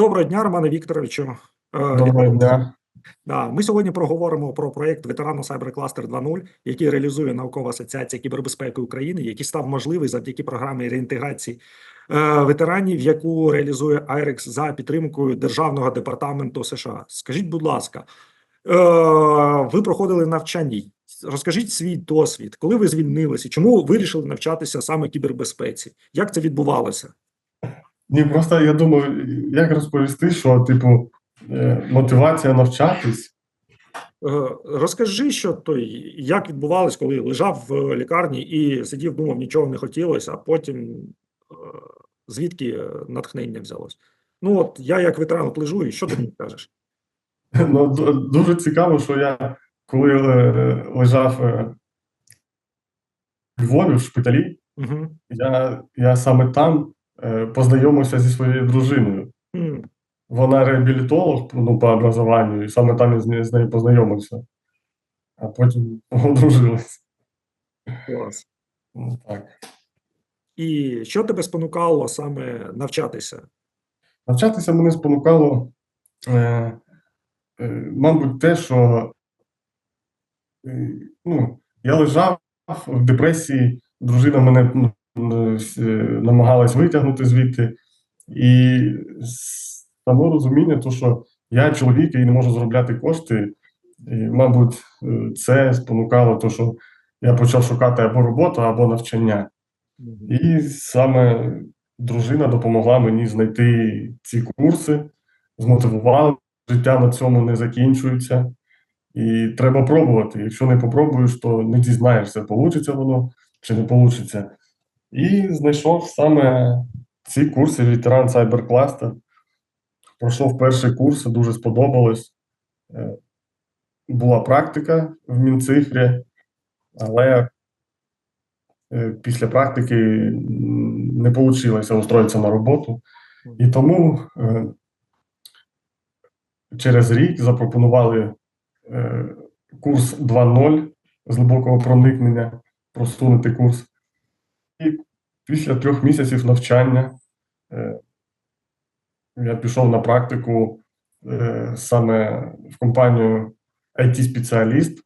Доброго дня, Романе Вікторовичу. Е, Доброго дня. Да, ми сьогодні проговоримо про проєкт Ветерано Cybercluster 2.0, який реалізує Наукова асоціація кібербезпеки України, який став можливий завдяки програмі реінтеграції е, ветеранів, яку реалізує IREX за підтримкою Державного департаменту США. Скажіть, будь ласка, е, ви проходили навчання. Розкажіть свій досвід, коли ви звільнилися, чому вирішили навчатися саме кібербезпеці? Як це відбувалося? Ні, просто я думав, як розповісти, що, типу, е, мотивація навчатись. Е, Розкажи, що той, як відбувалось, коли лежав в лікарні і сидів, думав, нічого не хотілося, а потім е, звідки натхнення взялось? Ну, от я як ветеран от лежу, і що ти мені кажеш? Ну, дуже цікаво, що я коли лежав у Львові в шпиталі, Угу. я, я саме там познайомився зі своєю дружиною. Вона реабілітолог ну, по образованню, і саме там я з нею, з нею познайомився. А потім одружились. Клас. Ну, Так. І що тебе спонукало саме навчатися? Навчатися мене спонукало, е, е, мабуть, те, що е, ну, я лежав в депресії, дружина мене ну, е, е, намагалась витягнути звідти, і само розуміння, то, що я чоловік і не можу заробляти кошти, і, мабуть, е, це спонукало, то, що я почав шукати або роботу, або навчання. І саме дружина допомогла мені знайти ці курси, змотивувала. Життя на цьому не закінчується. І треба пробувати. Якщо не попробуєш, то не дізнаєшся, вийде воно чи не вийде. І знайшов саме ці курси ветеран Cybercluster. Пройшов перший курс, дуже сподобалось. Е, Була практика в Мінцифрі, але е, після практики не вийшло устроїтися на роботу. І тому е, через рік запропонували курс 2.0 з глибокого проникнення, просунути курс. Після трьох місяців навчання е, я пішов на практику е, саме в компанію IT-спеціаліст.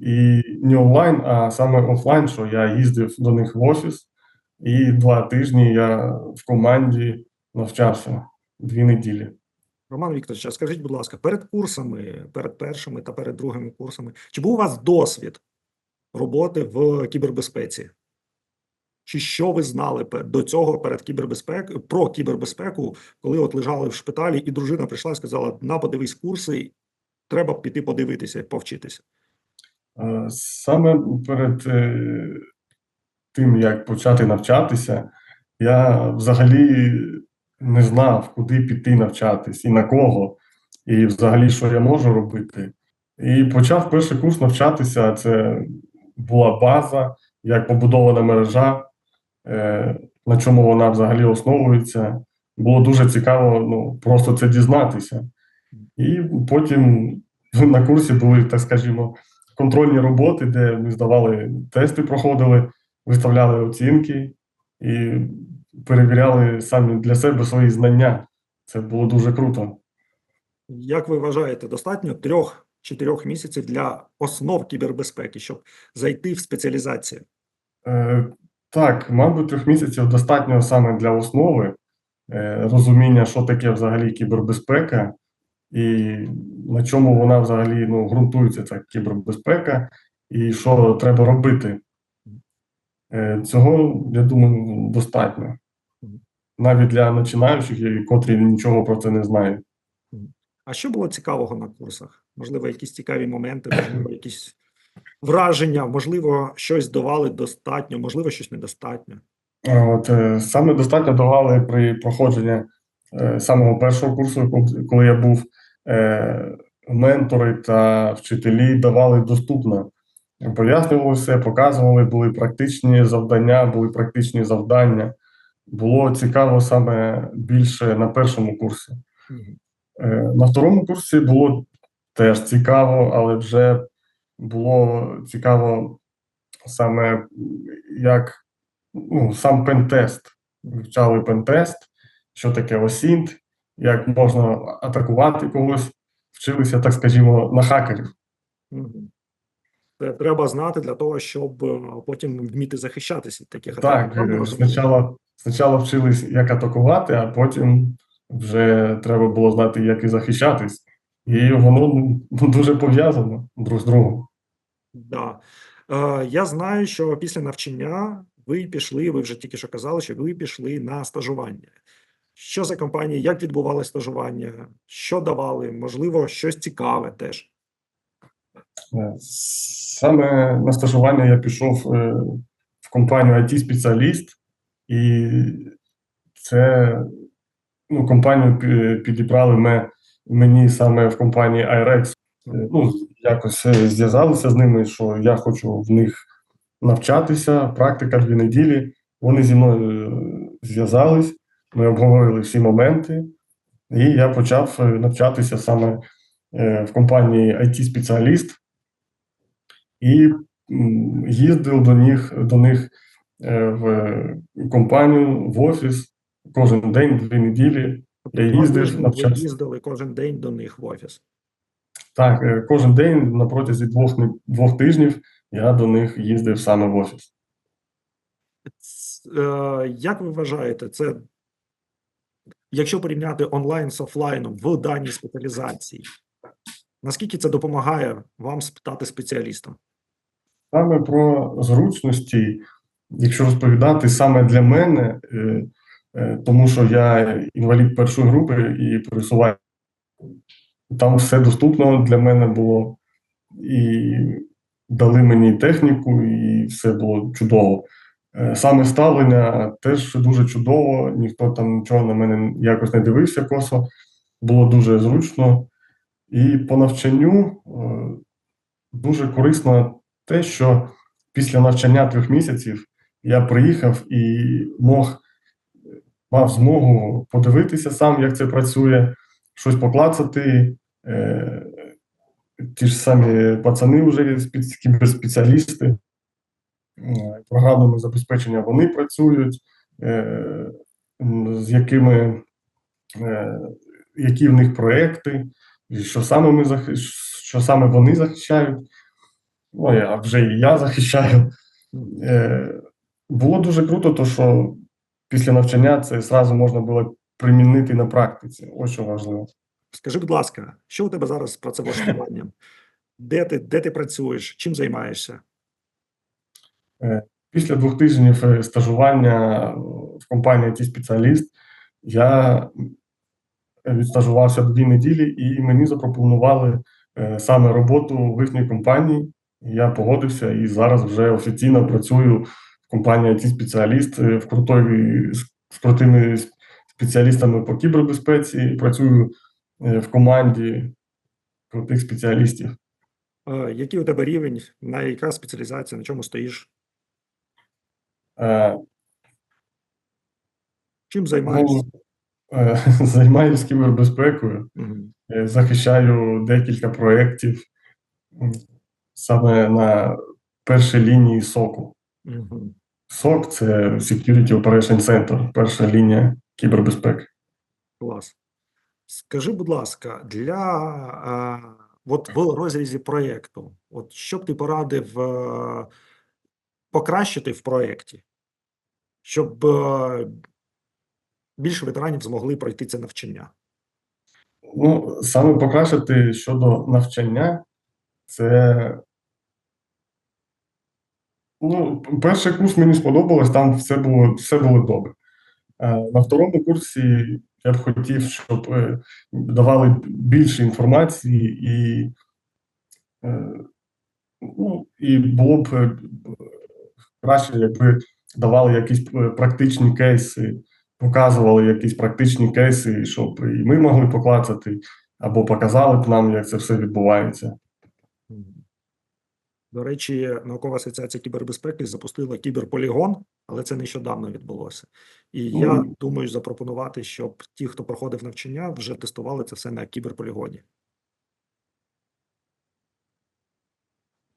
І не онлайн, а саме офлайн, що я їздив до них в офіс, і два тижні я в команді навчався дві неділі. Роман Вікторович, а скажіть, будь ласка, перед курсами, перед першими та перед другими курсами, чи був у вас досвід роботи в кібербезпеці? Чи що ви знали до цього перед кібербезпекою про кібербезпеку, коли от лежали в шпиталі, і дружина прийшла і сказала: на подивись курси, треба піти подивитися, повчитися. Саме перед е, тим, як почати навчатися, я взагалі не знав, куди піти навчатись і на кого, і взагалі, що я можу робити. І почав перший курс навчатися. Це була база, як побудована мережа, на чому вона взагалі основується. Було дуже цікаво ну, просто це дізнатися. І потім на курсі були, так скажімо, контрольні роботи, де ми здавали тести, проходили, виставляли оцінки і перевіряли самі для себе свої знання. Це було дуже круто. Як ви вважаєте, достатньо трьох-чотирьох місяців для основ кібербезпеки, щоб зайти в спеціалізацію? Так, мабуть, трьох місяців достатньо саме для основи е, розуміння, що таке взагалі кібербезпека, і на чому вона взагалі ну, ґрунтується ця кібербезпека, і що треба робити. Е, цього, я думаю, достатньо. Навіть для починаючих, котрі нічого про це не знають. А що було цікавого на курсах? Можливо, якісь цікаві моменти, можливо, якісь враження, можливо, щось давали достатньо, можливо, щось недостатньо. От е, саме достатньо давали при проходженні е, самого першого курсу, коли я був е, ментори та вчителі давали доступно. Пояснювали все, показували, були практичні завдання, були практичні завдання. Було цікаво саме більше на першому курсі. Е, На второму курсі було теж цікаво, але вже було цікаво саме як ну, сам пентест. Вивчали пентест, що таке осінт, як можна атакувати когось, вчилися, так скажімо, на хакерів. Це треба знати для того, щоб е, потім вміти захищатися від таких атак. Так, е, спочатку, спочатку вчились, як атакувати, а потім вже треба було знати, як і захищатись. І воно ну, дуже пов'язано друг з другом. Да. Е, я знаю, що після навчання ви пішли, ви вже тільки що казали, що ви пішли на стажування. Що за компанія, як відбувалося стажування, що давали, можливо, щось цікаве теж. Е, Саме на стажування я пішов е, в компанію IT-спеціаліст, і це ну, компанію підібрали ме- мені саме в компанії IREX. Е, Ну, якось е, зв'язалися з ними, що я хочу в них навчатися, практика дві неділі. Вони зі мною е, зв'язались, ми обговорили всі моменти, і я почав навчатися саме в компанії IT-спеціаліст і їздив до них, до них в компанію, в офіс кожен день, дві неділі. Я їздив, навчався. їздили кожен день до них в офіс. Так, е, кожен день на протязі двох, двох тижнів я до них їздив саме в офіс. Е, Як ви вважаєте, це якщо порівняти онлайн з офлайном в даній спеціалізації, наскільки це допомагає вам стати спеціалістом? Саме про зручності, якщо розповідати саме для мене, е, тому що я інвалід першої групи і пересуваю, там все доступно для мене було, і дали мені техніку, і все було чудово. Е, Саме ставлення теж дуже чудово, ніхто там нічого на мене якось не дивився косо, було дуже зручно. І по навчанню е, дуже корисно те, що після навчання трьох місяців я приїхав і мог, мав змогу подивитися сам, як це працює, щось поклацати. Е, ті ж самі пацани вже спец- кіберспеціалісти, е, програмними забезпечення вони працюють, е, з якими, які в них проекти, що саме ми захи- що саме вони захищають. Ну, а вже і я захищаю. Було дуже круто, то що після навчання це зразу можна було примінити на практиці. Ось що важливо. Скажи, будь ласка, що у тебе зараз з працевлаштуванням? Де ти, де ти працюєш? Чим займаєшся? Після двох тижнів е, стажування в компанії ті спеціаліст я відстажувався дві неділі, і мені запропонували е, саме роботу в їхній компанії. Я погодився і зараз вже офіційно працюю в компанії it спеціаліст е, в крутої з крутими спеціалістами по кібербезпеці. Працюю е, в команді крутих спеціалістів. Е, Який у тебе рівень, на яка спеціалізація, на чому стоїш? Е, Чим займаєшся? Ну, е, займаюся кібербезпекою. Е, захищаю декілька проєктів саме на першій лінії СОКу. Мгм. СОК це Security Operation Center, перша лінія кібербезпеки. Клас. Скажи, будь ласка, для от в розрізі проєкту, от що б ти порадив е, покращити в проєкті, щоб е, більше ветеранів змогли пройти це навчання? Ну, саме покращити щодо навчання, це. Ну, перший курс мені сподобалось, там все було, все було добре. Е, На второму курсі я б хотів, щоб е, давали більше інформації і, е, ну, і було б е, краще, якби давали якісь практичні кейси, показували якісь практичні кейси, щоб і ми могли поклацати, або показали б нам, як це все відбувається. До речі, наукова асоціація кібербезпеки запустила кіберполігон, але це нещодавно відбулося. І я думаю запропонувати, щоб ті, хто проходив навчання, вже тестували це все на кіберполігоні.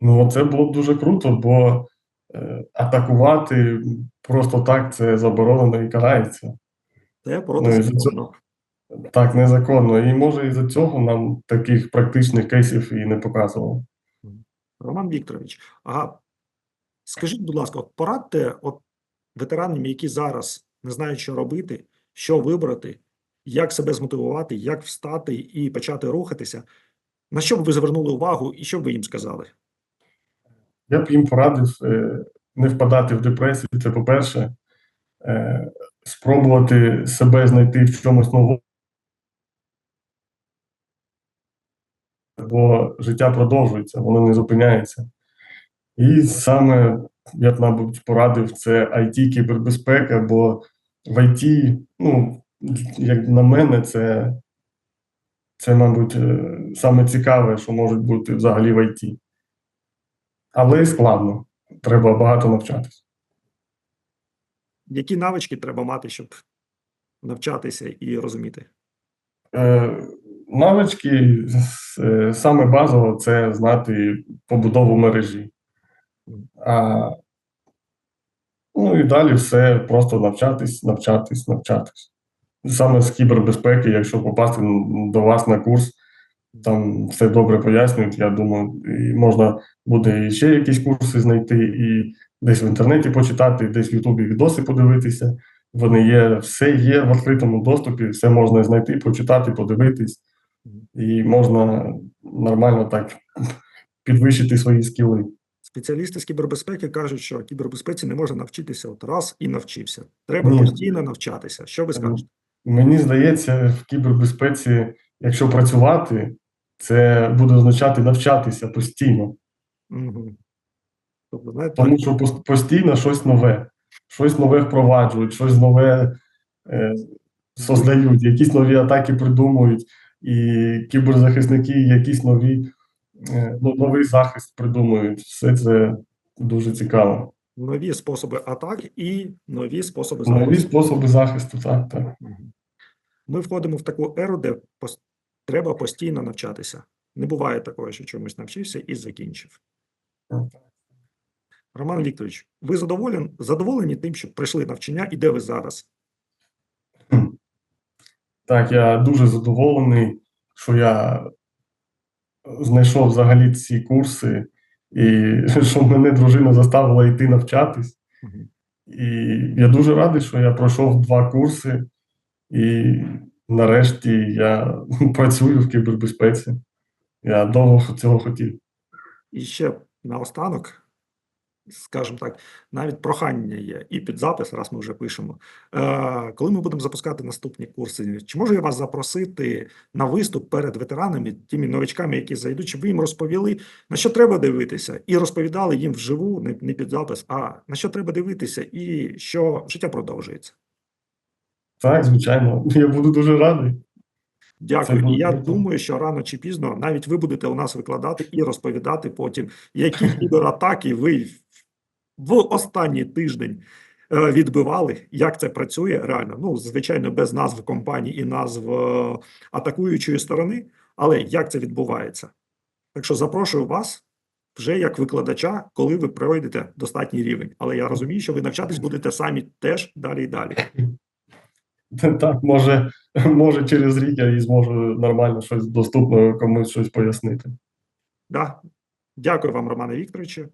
Ну, це було б дуже круто, бо е, атакувати просто так це заборонено і карається. Це проти Ну, і. Так, незаконно. І може із-за цього нам таких практичних кейсів і не показувало. Роман Вікторович, а скажіть, будь ласка, от порадьте от ветеранам, які зараз не знають, що робити, що вибрати, як себе змотивувати, як встати і почати рухатися. На що б ви звернули увагу і що б ви їм сказали? Я б їм порадив е, не впадати в депресію. Це по-перше, е, спробувати себе знайти в чомусь новому. Бо життя продовжується, воно не зупиняється. І саме я б, мабуть, порадив це IT кібербезпека, бо в IT, ну, як на мене, це, це, мабуть, е, саме цікаве, що може бути взагалі в IT. Але складно. Треба багато навчатися. Які навички треба мати, щоб навчатися і розуміти? Е, навички е, саме базово це знати побудову мережі. А, ну і далі все просто навчатись, навчатись, навчатись. Саме з кібербезпеки, якщо попасти до вас на курс, там все добре пояснюють. Я думаю, і можна буде ще якісь курси знайти, і десь в інтернеті почитати, десь в Ютубі відоси подивитися. Вони є, все є в відкритому доступі, все можна знайти, почитати, подивитись, і можна нормально так підвищити свої скіли. Спеціалісти з кібербезпеки кажуть, що кібербезпеці не можна навчитися от раз і навчився. Треба Ні. постійно навчатися. Що ви скажете? Мені здається, в кібербезпеці, якщо працювати, це буде означати навчатися постійно. Угу. Тобто, знаєте, Тому що постійно щось нове, щось нове впроваджують, щось нове е, создають, якісь нові атаки придумують, і кіберзахисники якісь нові, е, ну, новий захист придумують. Все це дуже цікаво. нові способи атак і нові способи Нові способи захисту, так, так. Ми входимо в таку еру, де треба постійно навчатися. Не буває такого, що чомусь навчився і закінчив. Роман Вікторович, ви задоволені, задоволені тим, що пройшли навчання і де ви зараз? Так, я дуже задоволений, що я знайшов взагалі ці курси, і що мене дружина заставила йти навчатись. І я дуже радий, що я пройшов два курси, і нарешті я працюю в кібербезпеці. Я довго цього хотів. І ще наостанок, скажімо так, навіть прохання є і під запис, раз ми вже пишемо. Е, коли ми будемо запускати наступні курси, чи можу я вас запросити на виступ перед ветеранами, тими новичками, які зайдуть, щоб ви їм розповіли, на що треба дивитися, і розповідали їм вживу, не, не під запис, а на що треба дивитися, і що життя продовжується. Так, звичайно, я буду дуже радий. Дякую. І я думаю, що рано чи пізно навіть ви будете у нас викладати і розповідати потім, які кібератаки ви в останній тиждень е, відбивали, як це працює реально. Ну, звичайно, без назв компаній і назв е, атакуючої сторони, але як це відбувається. Так що запрошую вас вже як викладача, коли ви пройдете достатній рівень. Але я розумію, що ви навчатись будете самі теж далі і далі. Так, може, може через рік я і зможу нормально щось доступно комусь щось пояснити. Да. Дякую вам, Романе Вікторовичу.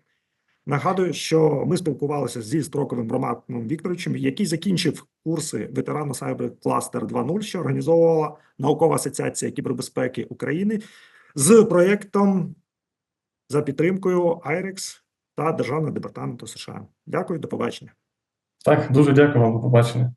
Нагадую, що ми спілкувалися зі строковим Романом Вікторовичем, який закінчив курси ветерана Cyber Cluster 2.0, що організовувала Наукова асоціація кібербезпеки України з проєктом за підтримкою IREX та Державного департаменту США. Дякую, до побачення. Так, дуже дякую вам, до побачення.